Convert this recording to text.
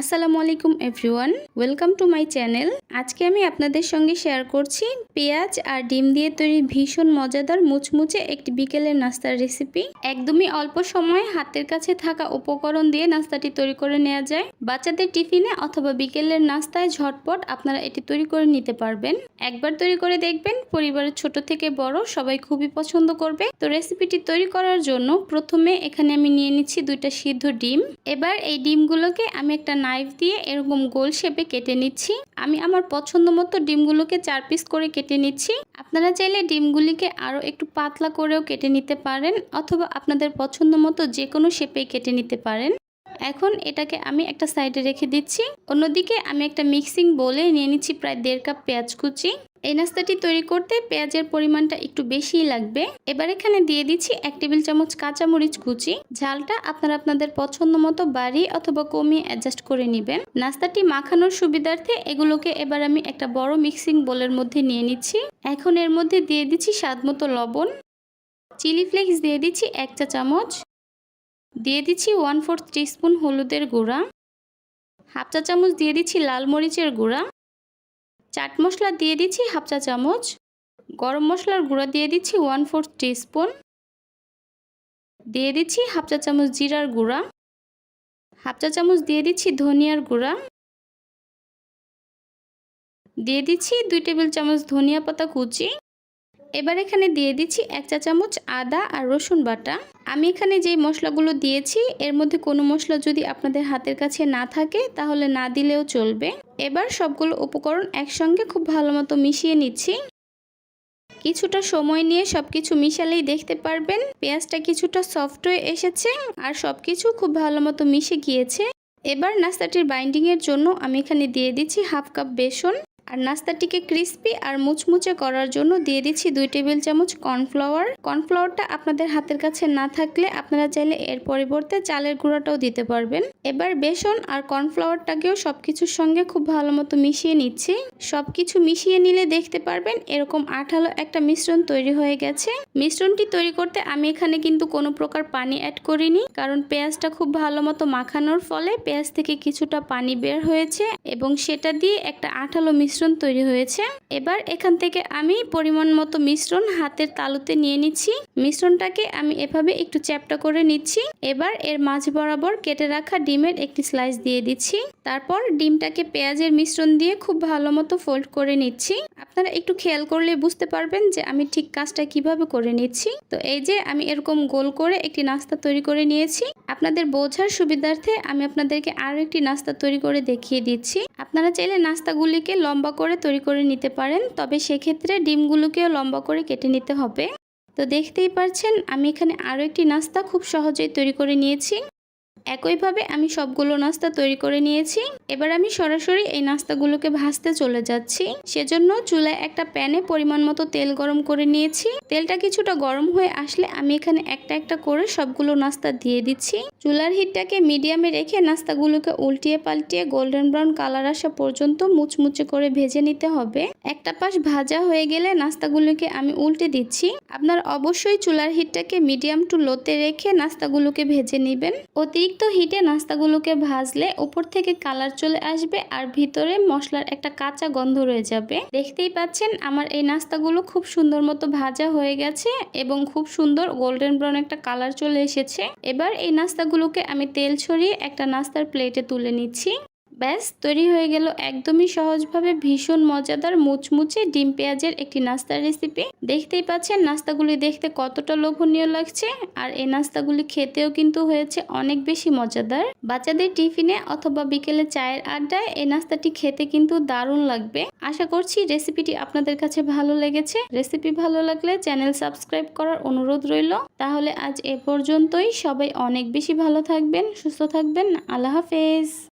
আসসালামু আলাইকুম everyone welcome to my channel আজকে আমি আপনাদের সঙ্গে শেয়ার করছি পেঁয়াজ আর ডিম দিয়ে তৈরি ভীষণ মজাদার মুচমুচে একটি বিকেলের নাস্তার রেসিপি একদমই অল্প সময়ে হাতের কাছে থাকা উপকরণ দিয়ে নাস্তাটি তৈরি করে নেওয়া যায়। বাচ্চাদের টিফিনে অথবা বিকেলের নাস্তায় ঝটপট আপনারা এটি তৈরি করে নিতে পারবেন। একবার তৈরি করে দেখবেন, পরিবারের ছোট থেকে বড় সবাই খুবই পছন্দ করবে। তো রেসিপিটি তৈরি করার জন্য প্রথমে এখানে আমি নিয়ে নিচ্ছি দুইটা সিদ্ধ ডিম। এবার এই ডিমগুলোকে আমি একটা নাইফ দিয়ে এরকম গোল শেপে কেটে নিচ্ছি। আমি আমার পছন্দ মতো ডিমগুলোকে চার পিস করে কেটে নিচ্ছি। আপনারা চাইলে ডিমগুলিকে আরও একটু পাতলা করেও কেটে নিতে পারেন, অথবা আপনাদের পছন্দ মতো যে কোনো শেপে কেটে নিতে পারেন। এখন এটাকে আমি একটা সাইডে রেখে দিচ্ছি। অন্যদিকে আমি একটা মিক্সিং বলে নিয়ে নিচ্ছি প্রায় দেড় কাপ পেঁয়াজ কুচি। এই নাস্তাটি তৈরি করতে পেঁয়াজের পরিমাণটা একটু বেশিই লাগবে। এবার এখানে দিয়ে দিচ্ছি এক টেবিল চামচ কাঁচামরিচ কুচি। ঝালটা আপনারা আপনাদের পছন্দ মতো বাড়ি অথবা কমিয়ে অ্যাডজাস্ট করে নেবেন। নাস্তাটি মাখানোর সুবিধার্থে এগুলোকে এবার আমি একটা বড় মিক্সিং বোলের মধ্যে নিয়ে নিচ্ছি। এখন এর মধ্যে দিয়ে দিচ্ছি স্বাদ মতো লবণ। চিলি ফ্লেক্স দিয়ে দিচ্ছি এক চা চামচ। দিয়ে দিচ্ছি ওয়ান ফোর্থ টিস্পুন হলুদের গুঁড়া হাফ চা চামচ দিয়ে দিচ্ছি লাল মরিচের গুঁড়া, চাট মশলা দিয়ে দিচ্ছি হাফ চা চামচ, গরম মশলার গুঁড়া দিয়ে দিচ্ছি ওয়ান ফোর্থ টিস্পুন দিয়ে দিচ্ছি হাফ চা চামচ জিরার গুঁড়া হাফ চা চামচ দিয়ে দিচ্ছি ধনিয়ার গুঁড়া, দিয়ে দিচ্ছি দুই টেবিল চামচ ধনিয়া পাতা কুচি এবার এখানে দিয়ে দিচ্ছি এক চা চামচ আদা আর রসুন বাটা। আমি এখানে যেই মশলাগুলো দিয়েছি, এর মধ্যে কোনো মশলা যদি আপনাদের হাতের কাছে না থাকে, তাহলে না দিলেও চলবে। এবার সবগুলো উপকরণ একসঙ্গে খুব ভালো মতো মিশিয়ে নিচ্ছি। কিছুটা সময় নিয়ে সব কিছু মিশালেই দেখতে পারবেন, পেঁয়াজটা কিছুটা সফট হয়ে এসেছে আর সব কিছু খুব ভালো মতো মিশে গিয়েছে। এবার নাস্তাটির বাইন্ডিংয়ের জন্য আমি এখানে দিয়ে দিচ্ছি হাফ কাপ বেসন। আর নাস্তাটিকে ক্রিস্পি আর মুচমুচে করার জন্য দিয়ে দিচ্ছি দুই টেবিল চামচ কর্নফ্লাওয়ার। কর্নফ্লাওয়ারটা আপনাদের হাতের কাছে না থাকলে আপনারা চাইলে এর পরিবর্তে চালের গুঁড়াটাও দিতে পারবেন। এবার বেসন আর কর্নফ্লাওয়ারটাকেও সব কিছুর সঙ্গে খুব ভালো মতো মিশিয়ে নিচ্ছি। সব কিছু মিশিয়ে নিলে দেখতে পারবেন এরকম আঠালো একটা মিশ্রণ তৈরি হয়ে গেছে। মিশ্রণটি তৈরি করতে আমি এখানে কিন্তু কোনো প্রকার পানি অ্যাড করিনি, কারণ পেঁয়াজটা খুব ভালো মতো মাখানোর ফলে পেঁয়াজ থেকে কিছুটা পানি বের হয়েছে এবং সেটা দিয়ে একটা আঠালো মিশ্রণ মিশ্রণ তৈরি হয়েছে। এবার এখান থেকে আমি পরিমাণ মতো মিশ্রণ হাতের তালুতে নিয়ে নিচ্ছি। মিশ্রণটাকে আমি এভাবে একটু চ্যাপটা করে নিচ্ছি। এবার এর মাঝ বরাবর কেটে রাখা ডিমের একটি স্লাইস দিয়ে দিচ্ছি। তারপর ডিমটাকে পেঁয়াজের মিশ্রণ দিয়ে খুব ভালো মতো ফোল্ড করে নিচ্ছি। আপনারা একটু খেয়াল করলে বুঝতে পারবেন যে আমি ঠিক কাজটা কীভাবে করে নিচ্ছি। তো এই যে আমি এরকম গোল করে একটি নাস্তা তৈরি করে নিয়েছি। আপনাদের বোঝার সুবিধার্থে আমি আপনাদেরকে আরও একটি নাস্তা তৈরি করে দেখিয়ে দিচ্ছি। আপনারা চাইলে নাস্তাগুলিকে লম্বা করে তৈরি করে নিতে পারেন, তবে সেক্ষেত্রে ডিমগুলোকেও লম্বা করে কেটে নিতে হবে। তো দেখতেই পারছেন, আমি এখানে আরও একটি নাস্তা খুব সহজেই তৈরি করে নিয়েছি। একইভাবে আমি সবগুলো নাস্তা তৈরি করে নিয়েছি। এবার আমি সরাসরি এই নাস্তাগুলোকে ভাজতে চলে যাচ্ছি। সেজন্য চুলায় একটা প্যানে পরিমাণ মতো তেল গরম করে নিয়েছি। তেলটা কিছুটা গরম হয়ে আসলে আমি এখানে একটা একটা করে সবগুলো নাস্তা দিয়ে দিচ্ছি। চুলার হিটটাকে মিডিয়ামে রেখে নাস্তাগুলোকে উল্টিয়ে পাল্টিয়ে গোল্ডেন ব্রাউন কালার আসা পর্যন্ত মুচমুচে করে ভেজে নিতে হবে। একটা পাশ ভাজা হয়ে গেলে নাস্তাগুলোকে আমি উল্টে দিচ্ছি। আপনার অবশ্যই চুলার হিটটাকে মিডিয়াম টু লোতে রেখে নাস্তাগুলোকে ভেজে নেবেন। অতিরিক্ত অতিরিক্ত হিটে নাস্তাগুলোকে ভাজলে উপর থেকে কালার চলে আসবে আর ভিতরে মশলার একটা কাঁচা গন্ধ রয়ে যাবে। দেখতেই পাচ্ছেন আমার এই নাস্তাগুলো খুব সুন্দর মতো ভাজা হয়ে গেছে এবং খুব সুন্দর গোল্ডেন ব্রাউন একটা কালার চলে এসেছে। এবার এই নাস্তাগুলোকে আমি তেল ছড়িয়ে একটা নাস্তার প্লেটে তুলে নিচ্ছি। ব্যাস, তৈরি হয়ে গেল একদমই সহজভাবে ভীষণ মজাদার মুচমুচে ডিম পেঁয়াজের একটি নাস্তার রেসিপি দেখতেই পাচ্ছেন, নাস্তাগুলি দেখতে কতটা লোভনীয় লাগছে, আর এই নাস্তাগুলি খেতেও কিন্তু হয়েছে অনেক বেশি মজাদার। বাচ্চাদের টিফিনে অথবা বিকেলে চায়ের আড্ডায় এই নাস্তাটি খেতে কিন্তু দারুণ লাগবে। আশা করছি রেসিপিটি আপনাদের কাছে ভালো লেগেছে। রেসিপি ভালো লাগলে চ্যানেল সাবস্ক্রাইব করার অনুরোধ রইল। তাহলে আজ এ পর্যন্তই। সবাই অনেক বেশি ভালো থাকবেন, সুস্থ থাকবেন। আল্লাহ হাফেজ।